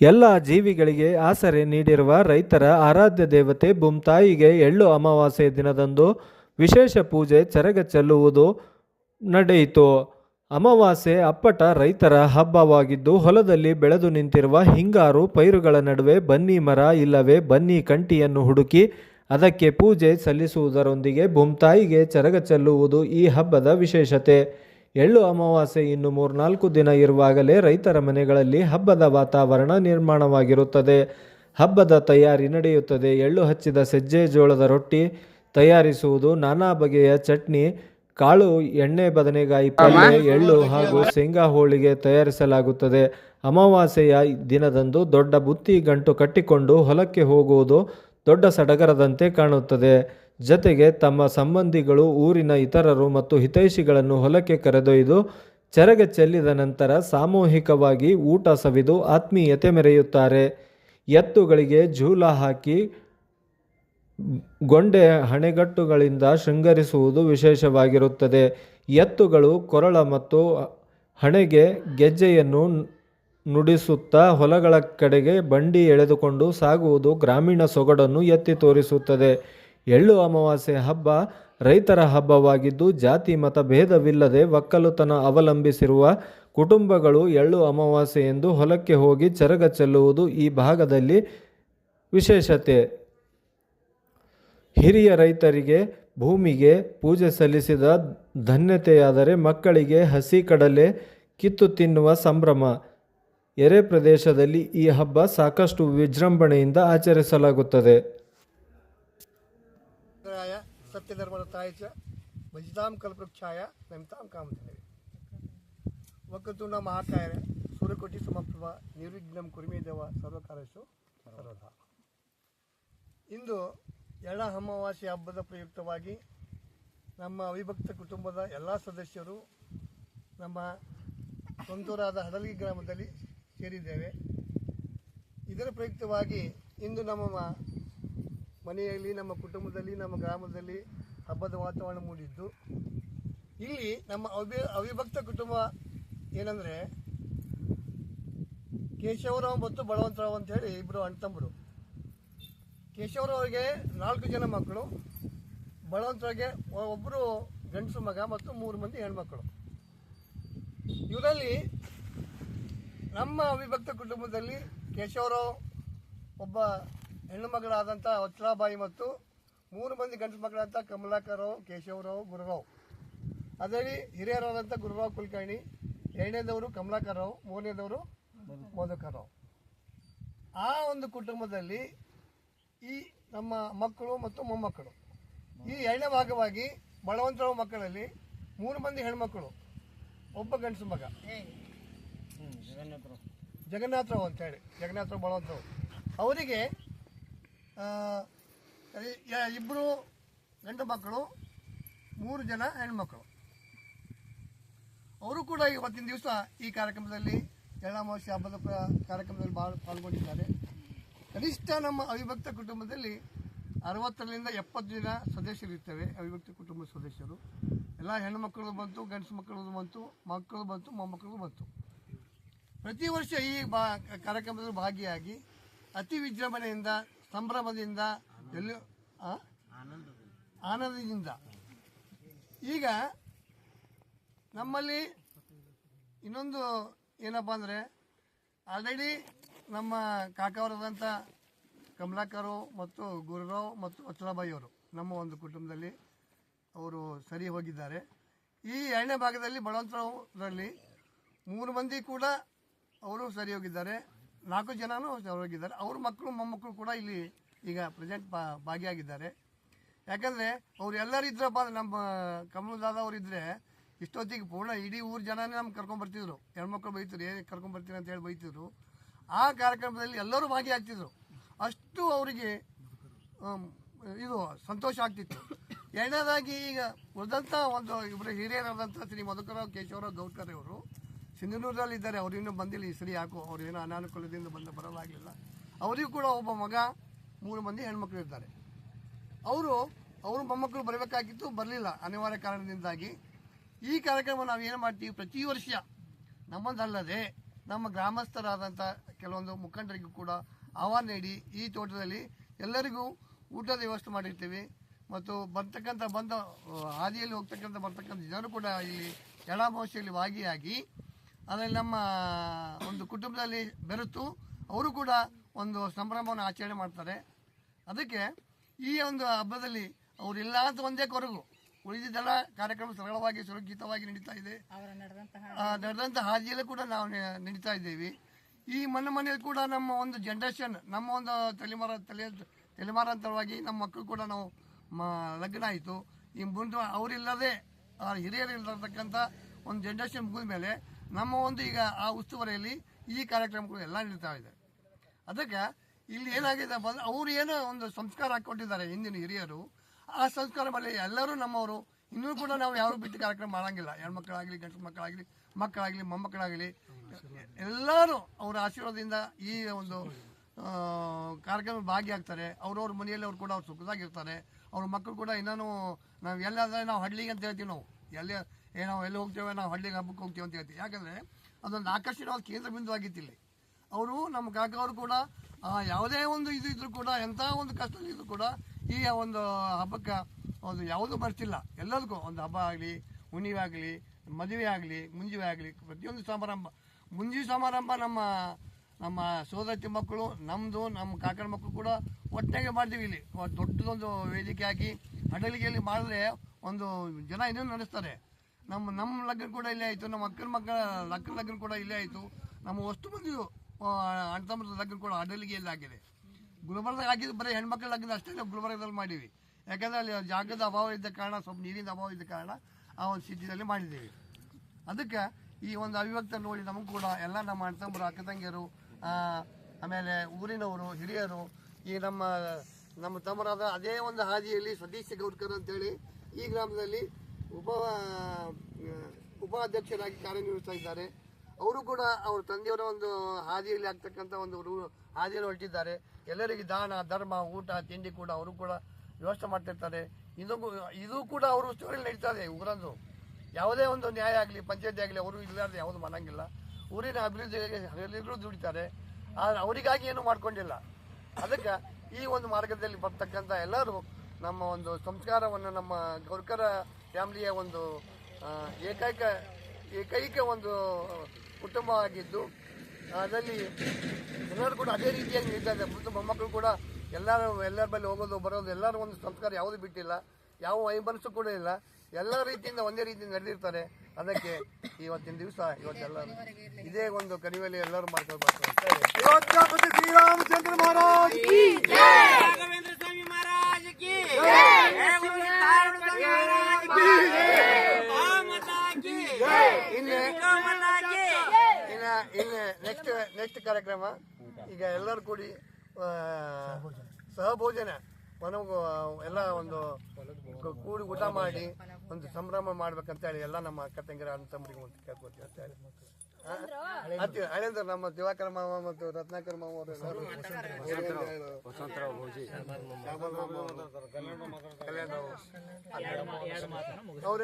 ಎಲ್ಲ ಜೀವಿಗಳಿಗೆ ಆಸರೆ ನೀಡಿರುವ ರೈತರ ಆರಾಧ್ಯ ದೇವತೆ ಬುಮ್ತಾಯಿಗೆ ಎಳ್ಳು ಅಮಾವಾಸ್ಯೆ ದಿನದಂದು ವಿಶೇಷ ಪೂಜೆ ಚರಗ ಚೆಲ್ಲುವುದು ನಡೆಯಿತು. ಅಮಾವಾಸ್ಯೆ ಅಪ್ಪಟ ರೈತರ ಹಬ್ಬವಾಗಿದ್ದು ಹೊಲದಲ್ಲಿ ಬೆಳೆದು ನಿಂತಿರುವ ಹಿಂಗಾರು ಪೈರುಗಳ ನಡುವೆ ಬನ್ನಿ ಮರ ಇಲ್ಲವೇ ಬನ್ನಿ ಕಂಟಿಯನ್ನು ಹುಡುಕಿ ಅದಕ್ಕೆ ಪೂಜೆ ಸಲ್ಲಿಸುವುದರೊಂದಿಗೆ ಬುಮ್ತಾಯಿಗೆ ಚರಗ ಚೆಲ್ಲುವುದು ಈ ಹಬ್ಬದ ವಿಶೇಷತೆ. ಎಳ್ಳು ಅಮಾವಾಸ್ಯೆ ಇನ್ನು ಮೂರ್ನಾಲ್ಕು ದಿನ ಇರುವಾಗಲೇ ರೈತರ ಮನೆಗಳಲ್ಲಿ ಹಬ್ಬದ ವಾತಾವರಣ ನಿರ್ಮಾಣವಾಗಿರುತ್ತದೆ. ಹಬ್ಬದ ತಯಾರಿ ನಡೆಯುತ್ತದೆ. ಎಳ್ಳು ಹಚ್ಚಿದ ಸಜ್ಜೆ ಜೋಳದ ರೊಟ್ಟಿ ತಯಾರಿಸುವುದು ನಾನಾ ಬಗೆಯ ಚಟ್ನಿ, ಕಾಳು, ಎಣ್ಣೆ ಬದನೆಗಾಯಿ ಪಲ್ಯ ಎಳ್ಳು ಹಾಗೂ ಶೇಂಗಾ ಹೋಳಿಗೆ ತಯಾರಿಸಲಾಗುತ್ತದೆ. ಅಮಾವಾಸ್ಯೆಯ ದಿನದಂದು ದೊಡ್ಡ ಬುತ್ತಿ ಗಂಟು ಕಟ್ಟಿಕೊಂಡು ಹೊಲಕ್ಕೆ ಹೋಗುವುದು ದೊಡ್ಡ ಸಡಗರದಂತೆ ಕಾಣುತ್ತದೆ. ಜತೆಗೆ ತಮ್ಮ ಸಂಬಂಧಿಗಳು, ಊರಿನ ಇತರರು ಮತ್ತು ಹಿತೈಷಿಗಳನ್ನು ಹೊಲಕ್ಕೆ ಕರೆದೊಯ್ದು ಚರಗೆ ಚೆಲ್ಲಿದ ನಂತರ ಸಾಮೂಹಿಕವಾಗಿ ಊಟ ಸವಿದು ಆತ್ಮೀಯತೆ ಮೆರೆಯುತ್ತಾರೆ. ಎತ್ತುಗಳಿಗೆ ಝೂಲ ಹಾಕಿ ಗೊಂಡೆ ಹಣೆಗಟ್ಟುಗಳಿಂದ ಶೃಂಗರಿಸುವುದು ವಿಶೇಷವಾಗಿರುತ್ತದೆ. ಎತ್ತುಗಳು ಕೊರಳ ಮತ್ತು ಹಣೆಗೆ ಗೆಜ್ಜೆಯನ್ನು ನುಡಿಸುತ್ತಾ ಹೊಲಗಳ ಕಡೆಗೆ ಬಂಡಿ ಎಳೆದುಕೊಂಡು ಸಾಗುವುದು ಗ್ರಾಮೀಣ ಸೊಗಡನ್ನು ಎತ್ತಿ ತೋರಿಸುತ್ತದೆ. ಎಳ್ಳು ಅಮಾವಾಸ್ಯೆ ಹಬ್ಬ ರೈತರ ಹಬ್ಬವಾಗಿದ್ದು ಜಾತಿ ಮತ ಭೇದವಿಲ್ಲದೆ ಒಕ್ಕಲುತನ ಅವಲಂಬಿಸಿರುವ ಕುಟುಂಬಗಳು ಎಳ್ಳು ಅಮಾವಾಸ್ಯೆ ಎಂದು ಹೊಲಕ್ಕೆ ಹೋಗಿ ಚರಗ ಚೆಲ್ಲುವುದು ಈ ಭಾಗದಲ್ಲಿ ವಿಶೇಷತೆ. ಹಿರಿಯ ರೈತರಿಗೆ ಭೂಮಿಗೆ ಪೂಜೆ ಸಲ್ಲಿಸಿದ ಧನ್ಯತೆಯಾದರೆ ಮಕ್ಕಳಿಗೆ ಹಸಿ ಕಡಲೆ ಕಿತ್ತು ತಿನ್ನುವ ಸಂಭ್ರಮ. ಎರೆ ಪ್ರದೇಶದಲ್ಲಿ ಈ ಹಬ್ಬ ಸಾಕಷ್ಟು ವಿಜೃಂಭಣೆಯಿಂದ ಆಚರಿಸಲಾಗುತ್ತದೆ. ರಾಯ ಸತ್ಯಧರ್ಮದ ತಾಯಿ ಚ ಭಜಿತಾಂ ಕಲ್ಪವೃಕ್ಷಾಯ ನಮಿತಾಂ ಕಾಮಧೇವಿ ನಮ್ಮ ಮಹಾಕಾಯ ಸೂರ್ಯಕೋಟಿ ಸಮಪ್ರಭ ನಿರ್ವಿಘ್ನಂ ಕುರಿಮೇ ದೇವ ಸರ್ವಕಾರಸು ಸರ್ವಧ ಇಂದು ಎಳ್ಳ ಅಮಾವಾಸ್ಯ ಹಬ್ಬದ ಪ್ರಯುಕ್ತವಾಗಿ ನಮ್ಮ ಅವಿಭಕ್ತ ಕುಟುಂಬದ ಎಲ್ಲ ಸದಸ್ಯರು ನಮ್ಮ ಸ್ವಂತೂರಾದ ಹಡಲ್ಗಿ ಗ್ರಾಮದಲ್ಲಿ ಸೇರಿದ್ದೇವೆ. ಇದರ ಪ್ರಯುಕ್ತವಾಗಿ ಇಂದು ನಮ್ಮ ಮನೆಯಲ್ಲಿ, ನಮ್ಮ ಕುಟುಂಬದಲ್ಲಿ, ನಮ್ಮ ಗ್ರಾಮದಲ್ಲಿ ಹಬ್ಬದ ವಾತಾವರಣ ಮೂಡಿದ್ದು. ಇಲ್ಲಿ ನಮ್ಮ ಅವಿ ಅವಿಭಕ್ತ ಕುಟುಂಬ ಏನಂದರೆ ಕೇಶವರಾವ್ ಮತ್ತು ಬಲವಂತರಾವ್ ಅಂತ ಹೇಳಿ ಇಬ್ಬರು ಅಣ್ತಂಬರು ಕೇಶವರಾವ್ಗೆ ನಾಲ್ಕು ಜನ ಮಕ್ಕಳು, ಬಲವಂತರಾವ್ಗೆ ಒಬ್ಬರು ಗಂಡಸು ಮಗ ಮತ್ತು ಮೂರು ಮಂದಿ ಹೆಣ್ಮಕ್ಕಳು ಇವರಲ್ಲಿ ನಮ್ಮ ಅವಿಭಕ್ತ ಕುಟುಂಬದಲ್ಲಿ ಕೇಶವರಾವ್ ಒಬ್ಬ ಹೆಣ್ಣು ಮಗಳಾದಂಥ ವತ್ಸಲಾಬಾಯಿ ಮತ್ತು ಮೂರು ಮಂದಿ ಗಂಡಸು ಮಕ್ಕಳಾದಂಥ ಕಮಲಾಕರರಾವ್ ಕೇಶವರಾವ್ ಗುರುರಾವ್. ಅದರಲ್ಲಿ ಹಿರಿಯರಾದಂಥ ಗುರುರಾವ್ ಕುಲಕರ್ಣಿ ಎರಡನೇದವರು ಕಮಲಾಕರರಾವ್ ಮೂರನೇದವರು ರಾವ್. ಆ ಒಂದು ಕುಟುಂಬದಲ್ಲಿ ಈ ನಮ್ಮ ಮಕ್ಕಳು ಮತ್ತು ಮೊಮ್ಮಕ್ಕಳು. ಈ ಎರಡನೇ ಭಾಗವಾಗಿ ಬಲವಂತರಾವ್ ಮಕ್ಕಳಲ್ಲಿ ಮೂರು ಮಂದಿ ಹೆಣ್ಮಕ್ಕಳು ಒಬ್ಬ ಗಂಡಸು ಮಗ. ಜಗನ್ನಾಥರಾವ್ ಅಂತೇಳಿ ಜಗನ್ನಾಥರಾವ್ ಬಲವಂತರಾವ್. ಅವರಿಗೆ ಇಬ್ಬರು ಗಂಡು ಮಕ್ಕಳು, ಮೂರು ಜನ ಹೆಣ್ಮಕ್ಕಳು ಅವರು ಕೂಡ ಇವತ್ತಿನ ದಿವಸ ಈ ಕಾರ್ಯಕ್ರಮದಲ್ಲಿ ಎಳ್ಳಾಮಾವಾಸ್ಯೆ ಹಬ್ಬದ ಕಾರ್ಯಕ್ರಮದಲ್ಲಿ ಭಾಳ, ಪಾಲ್ಗೊಂಡಿದ್ದಾರೆ. ಕನಿಷ್ಠ ನಮ್ಮ ಅವಿಭಕ್ತ ಕುಟುಂಬದಲ್ಲಿ ಅರವತ್ತರಿಂದ ಎಪ್ಪತ್ತು ಜನ ಸದಸ್ಯರು ಇರ್ತೇವೆ. ಅವಿಭಕ್ತ ಕುಟುಂಬದ ಸದಸ್ಯರು. ಎಲ್ಲ ಹೆಣ್ಣುಮಕ್ಕಳು ಬಂತು, ಗಂಡಸು ಮಕ್ಕಳು ಬಂತು ಮಕ್ಕಳು ಬಂತು ಮೊಮ್ಮಕ್ಕಳು ಬಂತು. ಪ್ರತಿ ವರ್ಷ ಈ ಬಾ, ಕಾರ್ಯಕ್ರಮದಲ್ಲಿ ಭಾಗಿಯಾಗಿ ಅತಿ ವಿಜೃಂಭಣೆಯಿಂದ ಸಂಭ್ರಮದಿಂದ ಎಲ್ಲಿ? ಆನಂದದಿಂದ. ಈಗ ನಮ್ಮಲ್ಲಿ ಇನ್ನೊಂದು ಏನಪ್ಪ ಅಂದರೆ ಆಲ್ರೆಡಿ ನಮ್ಮ ಕಾಕವರದಂಥ ಕಮಲಾಕರು ಮತ್ತು ಗುರುರಾವ್ ಮತ್ತು ಅವರು, ನಮ್ಮ ಒಂದು ಕುಟುಂಬದಲ್ಲಿ ಅವರು ಸರಿ ಹೋಗಿದ್ದಾರೆ. ಈ ಎರಡನೇ ಭಾಗದಲ್ಲಿ ಬಳವಂತರಲ್ಲಿ ಮೂರು ಮಂದಿ ಕೂಡ ಅವರು ಸರಿ ಹೋಗಿದ್ದಾರೆ. ನಾಲ್ಕು ಜನನೂ ಹೋಗಿದ್ದಾರೆ. ಅವ್ರ ಮಕ್ಕಳು, ಮೊಮ್ಮಕ್ಕಳು ಕೂಡ ಇಲ್ಲಿ ಈಗ ಪ್ರೆಸೆಂಟ್ ಭಾಗಿಯಾಗಿದ್ದಾರೆ. ಯಾಕಂದರೆ ಅವ್ರು ಎಲ್ಲರೂ ಇದ್ರಪ್ಪ, ನಮ್ಮ ಕಮಲದಾದ ಅವ್ರು ಇದ್ದರೆ ಇಷ್ಟೊತ್ತಿಗೆ ಪೂರ್ಣ ಇಡೀ ಊರು ಜನನೇ ನಮ್ಗೆ ಕರ್ಕೊಂಡ್ಬರ್ತಿದ್ರು ಹೆಣ್ಮಕ್ಳು ಬೈತಿದ್ರು ಏನು ಕರ್ಕೊಂಡ್ಬರ್ತೀನಿ ಅಂತ ಹೇಳಿ ಬೈತಿದ್ರು. ಆ ಕಾರ್ಯಕ್ರಮದಲ್ಲಿ ಎಲ್ಲರೂ ಭಾಗಿಯಾಗ್ತಿದ್ರು. ಅಷ್ಟು ಅವರಿಗೆ ಇದು ಸಂತೋಷ ಆಗ್ತಿತ್ತು. ಎರಡನೇದಾಗಿ ಈಗ ಉಳಿದಂಥ ಒಂದು ಇಬ್ಬರು ಹಿರಿಯರಾದಂಥ ಶ್ರೀ ಮಧುಕರರಾವ್ ಕೇಶವರಾವ್ ಗೌಡ್ಕರ್ ಅವರು ಸಿಂಧನೂರಲ್ಲಿ ಇದ್ದಾರೆ ಅವರಿನ್ನೂ ಬಂದಿಲ್ಲ, ಈ ಸರಿ ಯಾಕೋ ಅವ್ರೇನೋ ಅನಾನುಕೂಲದಿಂದ ಬಂದು ಬರಲಾಗಲಿಲ್ಲ ಅವರಿಗೂ ಕೂಡ ಒಬ್ಬ ಮಗ, ಮೂರು ಮಂದಿ ಹೆಣ್ಮಕ್ಳು ಇದ್ದಾರೆ. ಅವರು ಅವರು ಮೊಮ್ಮಕ್ಕಳು ಬರಬೇಕಾಗಿತ್ತು, ಬರಲಿಲ್ಲ ಅನಿವಾರ್ಯ ಕಾರಣದಿಂದಾಗಿ. ಈ ಕಾರ್ಯಕ್ರಮ ನಾವು ಏನು ಮಾಡ್ತೀವಿ, ಪ್ರತಿ ವರ್ಷ ನಮ್ಮದಲ್ಲದೆ ನಮ್ಮ ಗ್ರಾಮಸ್ಥರಾದಂಥ ಕೆಲವೊಂದು ಮುಖಂಡರಿಗೂ ಕೂಡ ಆಹ್ವಾನ ನೀಡಿ, ಈ ತೋಟದಲ್ಲಿ ಎಲ್ಲರಿಗೂ ಊಟದ ವ್ಯವಸ್ಥೆ ಮಾಡಿರ್ತೀವಿ. ಮತ್ತು ಬರ್ತಕ್ಕಂಥ ಬಂದ, ಹಾದಿಯಲ್ಲಿ ಹೋಗ್ತಕ್ಕಂಥ ಬರ್ತಕ್ಕಂಥ ಜನರು ಕೂಡ ಇಲ್ಲಿ ಎಳಾಮಾವಾಸ್ಯೆಯಲ್ಲಿ ಭಾಗಿಯಾಗಿ ಅದರಲ್ಲಿ ನಮ್ಮ ಒಂದು ಕುಟುಂಬದಲ್ಲಿ ಬೆರೆತು ಅವರು ಕೂಡ ಒಂದು ಸಂಭ್ರಮವನ್ನು ಆಚರಣೆ ಮಾಡ್ತಾರೆ. ಅದಕ್ಕೆ ಈ ಒಂದು ಹಬ್ಬದಲ್ಲಿ ಅವರಿಲ್ಲ ಅಂತ ಒಂದೇ ಕೊರಗು. ಉಳಿದಿದ್ದೆಲ್ಲ ಕಾರ್ಯಕ್ರಮ ಸರಳವಾಗಿ ಸುರಕ್ಷಿತವಾಗಿ ನಡೀತಾ ಇದೆ. ನಡೆದಂಥ ಹಾದಿಯಲ್ಲೂ ಕೂಡ ನಾವು ನಡೀತಾ ಇದ್ದೀವಿ. ಈ ಮನೆ ಮನೆಯಲ್ಲಿ ಕೂಡ ನಮ್ಮ ಒಂದು ಜನ್ರೇಷನ್ ನಮ್ಮ ಒಂದು ತಲೆಮಾರ ತಲೆ ತಲೆಮಾರಾಂತರವಾಗಿ ನಮ್ಮ ಮಕ್ಕಳು ಕೂಡ ನಾವು ಮ ಲಗ್ನ ಆಯಿತು. ಈ ಮುಂದೆ ಅವರಿಲ್ಲದೆ ಆ ಹಿರಿಯರು ಇಲ್ಲದಕ್ಕಂಥ ಒಂದು ಜನ್ರೇಷನ್ ಮುಗಿದ ಮೇಲೆ ನಮ್ಮ ಒಂದು ಈಗ ಆ ಉಸ್ತುವಾರಿಯಲ್ಲಿ ಈ ಕಾರ್ಯಕ್ರಮಗಳು ಎಲ್ಲ ನಡೀತಾ ಇದೆ. ಅದಕ್ಕೆ ಇಲ್ಲಿ ಏನಾಗಿದೆ ಅಂದ್ರೆ ಅವರು ಏನೋ ಒಂದು ಸಂಸ್ಕಾರ ಹಾಕ್ಕೊಟ್ಟಿದ್ದಾರೆ ಹಿಂದಿನ ಹಿರಿಯರು. ಆ ಸಂಸ್ಕಾರ ಮೇಲೆ ಎಲ್ಲರೂ ನಮ್ಮವರು. ಇನ್ನೂ ಕೂಡ ನಾವು ಯಾರು ಬಿಟ್ಟು ಕಾರ್ಯಕ್ರಮ ಮಾಡೋಂಗಿಲ್ಲ. ಹೆಣ್ಮಕ್ಳಾಗಲಿ, ಗಂಡು ಮಕ್ಕಳಾಗಲಿ ಮಕ್ಕಳಾಗಲಿ, ಮೊಮ್ಮಕ್ಕಳಾಗಲಿ. ಎಲ್ಲರೂ ಅವರ ಆಶೀರ್ವಾದದಿಂದ ಈ ಒಂದು ಕಾರ್ಯಕ್ರಮ ಭಾಗಿಯಾಗ್ತಾರೆ. ಅವ್ರವ್ರ ಮನೆಯಲ್ಲಿ ಅವ್ರು ಕೂಡ ಅವ್ರು ಸುಖದಾಗಿರ್ತಾರೆ. ಅವ್ರ ಮಕ್ಕಳು ಕೂಡ ಇನ್ನೂ ನಾವು ಎಲ್ಲಾದ್ರೆ ನಾವು ಹಳ್ಳಿಗೆ ಅಂತ ಹೇಳ್ತೀವಿ ನಾವು. ಎಲ್ಲಿ ಏ, ನಾವು ಎಲ್ಲಿ ಹೋಗ್ತೇವೆ? ನಾವು ಹಳ್ಳಿಗೆ ಹಬ್ಬಕ್ಕೆ ಹೋಗ್ತೇವೆ ಅಂತ ಹೇಳ್ತೀವಿ. ಯಾಕಂದರೆ ಅದೊಂದು ಆಕರ್ಷಣೆಯಾದ ಕೇಂದ್ರ ಬಿಂದು ಆಗಿತ್ತು ಇಲ್ಲಿ. ಅವರು ನಮ್ಮ ಕಾಕ ಅವರು ಕೂಡ ಯಾವುದೇ ಒಂದು ಇದು ಇದ್ರೂ ಕೂಡ, ಎಂಥ ಒಂದು ಕಷ್ಟದಲ್ಲಿ ಇದ್ರೂ ಕೂಡ ಈ ಒಂದು ಹಬ್ಬಕ್ಕೆ ಒಂದು ಯಾವುದೂ ಬರ್ತಿಲ್ಲ. ಎಲ್ಲದಕ್ಕೂ ಒಂದು ಹಬ್ಬ ಆಗಲಿ, ಹುಣ್ಣಿವೆ ಆಗಲಿ, ಮದುವೆ ಆಗಲಿ, ಮುಂಜಿವೆ ಆಗಲಿ, ಪ್ರತಿಯೊಂದು ಸಮಾರಂಭ. ಮುಂಜಿ ಸಮಾರಂಭ ನಮ್ಮ ನಮ್ಮ ಸೋದರತಿ ಮಕ್ಕಳು ನಮ್ಮದು ನಮ್ಮ ಕಾಕನ ಮಕ್ಕಳು ಕೂಡ ಒಟ್ಟಿಗೆ ಮಾಡ್ತೀವಿ ಇಲ್ಲಿ. ದೊಡ್ಡದೊಂದು ವೇದಿಕೆ ಹಾಕಿ, ಹಡಲಿಗೆಯಲ್ಲಿ ಮಾಡಿದ್ರೆ ಒಂದು ಜನ ಇನ್ನೂ ನಡೆಸ್ತಾರೆ. ನಮ್ಮ ನಮ್ಮ ಲಗ್ನ ಕೂಡ ಇಲ್ಲೇ ಆಯಿತು, ನಮ್ಮ ಅಕ್ಕನ ಮಕ್ಕಳ ಲಕ್ಕನ ಲಗ್ನ ಕೂಡ ಇಲ್ಲೇ ಆಯಿತು. ನಮ್ಮ ಅಷ್ಟು ಮಂದಿ ಅಣ್ಣ ಲಗ್ನ ಕೂಡ ಅಡಲಿಗೆಯಲ್ಲಿ ಆಗಿದೆ. ಗುಲ್ಬರ್ಗದಾಗ ಆಗಿದ್ದು ಬರೀ ಹೆಣ್ಮಕ್ಳ ಲಗ್ನ ಅಷ್ಟೇ ನಾವು ಗುಲ್ಬರ್ಗದಲ್ಲಿ ಮಾಡೀವಿ ಯಾಕಂದರೆ ಅಲ್ಲಿ ಜಾಗದ ಅಭಾವ ಇದ್ದ ಕಾರಣ, ಸ್ವಲ್ಪ ನೀರಿನ ಅಭಾವ ಇದ್ದ ಕಾರಣ ಆ ಒಂದು ಸಿಟಿಯಲ್ಲಿ ಮಾಡಿದ್ದೀವಿ. ಅದಕ್ಕೆ ಈ ಒಂದು ಅವಿಭಕ್ತ ನೋಡಿ ನಮಗೂ ಕೂಡ ಎಲ್ಲ ನಮ್ಮ ಅಣ್ಣ ತಮ್ಮರು, ಅಕ್ಕ ತಂಗಿಯರು ಆಮೇಲೆ ಊರಿನವರು, ಹಿರಿಯರು, ಈ ನಮ್ಮ ನಮ್ಮ ತಮ್ಮರಾದ ಅದೇ ಒಂದು ಹಾದಿಯಲ್ಲಿ ಸತೀಶ್ ಗೌಡ್ಕರ್ ಅಂತೇಳಿ ಈ ಗ್ರಾಮದಲ್ಲಿ ಉಪ ಉಪಾಧ್ಯಕ್ಷರಾಗಿ ಕಾರ್ಯನಿರ್ವಹಿಸ್ತಾ ಇದ್ದಾರೆ. ಅವರು ಕೂಡ ಅವರ ತಂದೆಯವರ ಒಂದು ಹಾದಿಯಲ್ಲಿ ಆಗ್ತಕ್ಕಂಥ ಒಂದು ಹಾದಿಯಲ್ಲಿ ಹೊರಟಿದ್ದಾರೆ. ಎಲ್ಲರಿಗೆ ದಾನ, ಧರ್ಮ, ಊಟ, ತಿಂಡಿ ಕೂಡ ಅವರು ಕೂಡ ವ್ಯವಸ್ಥೆ ಮಾಡ್ತಿರ್ತಾರೆ. ಇನ್ನೊಂದು ಇದು ಕೂಡ ಅವರು ಸ್ಟೋರಿ ನಡೀತಾ ಇದೆ ಊರಂದು ಯಾವುದೇ ಒಂದು ನ್ಯಾಯ ಆಗಲಿ, ಪಂಚಾಯತಿ ಆಗಲಿ, ಅವರು ಇಲ್ಲಾರ್ದೆ ಯಾವುದು ಮನಂಗಿಲ್ಲ. ಊರಿನ ಅಭಿವೃದ್ಧಿಗೆ ಎಲ್ಲರೂ ದುಡಿತಾರೆ. ಆದರೆ ಅವರಿಗಾಗಿ ಏನು ಮಾಡ್ಕೊಂಡಿಲ್ಲ. ಅದಕ್ಕೆ ಈ ಒಂದು ಮಾರ್ಗದಲ್ಲಿ ಬರ್ತಕ್ಕಂಥ ಎಲ್ಲರೂ ನಮ್ಮ ಒಂದು ಸಂಸ್ಕಾರವನ್ನು ನಮ್ಮ ಗೌರ್ಕರ ಫ್ಯಾಮಿಲಿಯ ಒಂದು ಏಕೈಕ ಏಕೈಕ ಒಂದು ಕುಟುಂಬ ಆಗಿದ್ದು ಅದರಲ್ಲಿ ಎಲ್ಲರೂ ಕೂಡ ಅದೇ ರೀತಿಯಾಗಿ ನಡೀತಾ ಇದೆ ಮತ್ತು ಮೊಮ್ಮಕ್ಕಳು ಕೂಡ ಎಲ್ಲರೂ ಎಲ್ಲರ ಬಳಿ ಹೋಗೋದು ಬರೋದು ಎಲ್ಲರೂ ಒಂದು ಸಂಸ್ಕಾರ ಯಾವುದು ಬಿಟ್ಟಿಲ್ಲ. ಯಾವ ವೈಮನಸ್ಸು ಕೂಡ ಇಲ್ಲ. ಎಲ್ಲ ರೀತಿಯಿಂದ ಒಂದೇ ರೀತಿಯಿಂದ ನಡೆದಿರ್ತಾರೆ. ಅದಕ್ಕೆ ಇವತ್ತಿನ ದಿವಸ ಇವತ್ತೆಲ್ಲರೂ ಇದೇ ಒಂದು ಕಣಿವೆಯಲ್ಲಿ ಎಲ್ಲರೂ ಮಾಡ್ಕೊಳ್ಬೇಕು की ಇನ್ನು ನೆಕ್ಸ್ಟ್ ನೆಕ್ಸ್ಟ್ ಕಾರ್ಯಕ್ರಮ. ಈಗ ಎಲ್ಲರೂ ಕೂಡಿ ಸಹಭೋಜನ. ಮನವು ಎಲ್ಲ ಒಂದು ಕೂಡಿ ಊಟ ಮಾಡಿ ಒಂದು ಸಂಭ್ರಮ ಮಾಡ್ಬೇಕಂತ ಹೇಳಿ ಎಲ್ಲ ನಮ್ಮ ಅಕ್ಕ ತಂಗಿರ ಅಣ್ಣ ತಮ್ಮರಿಗೆ ಒಂದು ಕೇಳ್ಕೊತೀವಿ ಅಂತ ಹೇಳಿ. ಹಳೇಂದ್ರ ನಮ್ಮ ದಿವಾಕರ ಮಾವ ಮತ್ತು ರತ್ನಾಕರ ಮಾವ ವಸಂತರಾವ್ ಭೋಜಿ. ಮಾವ ಅವರು,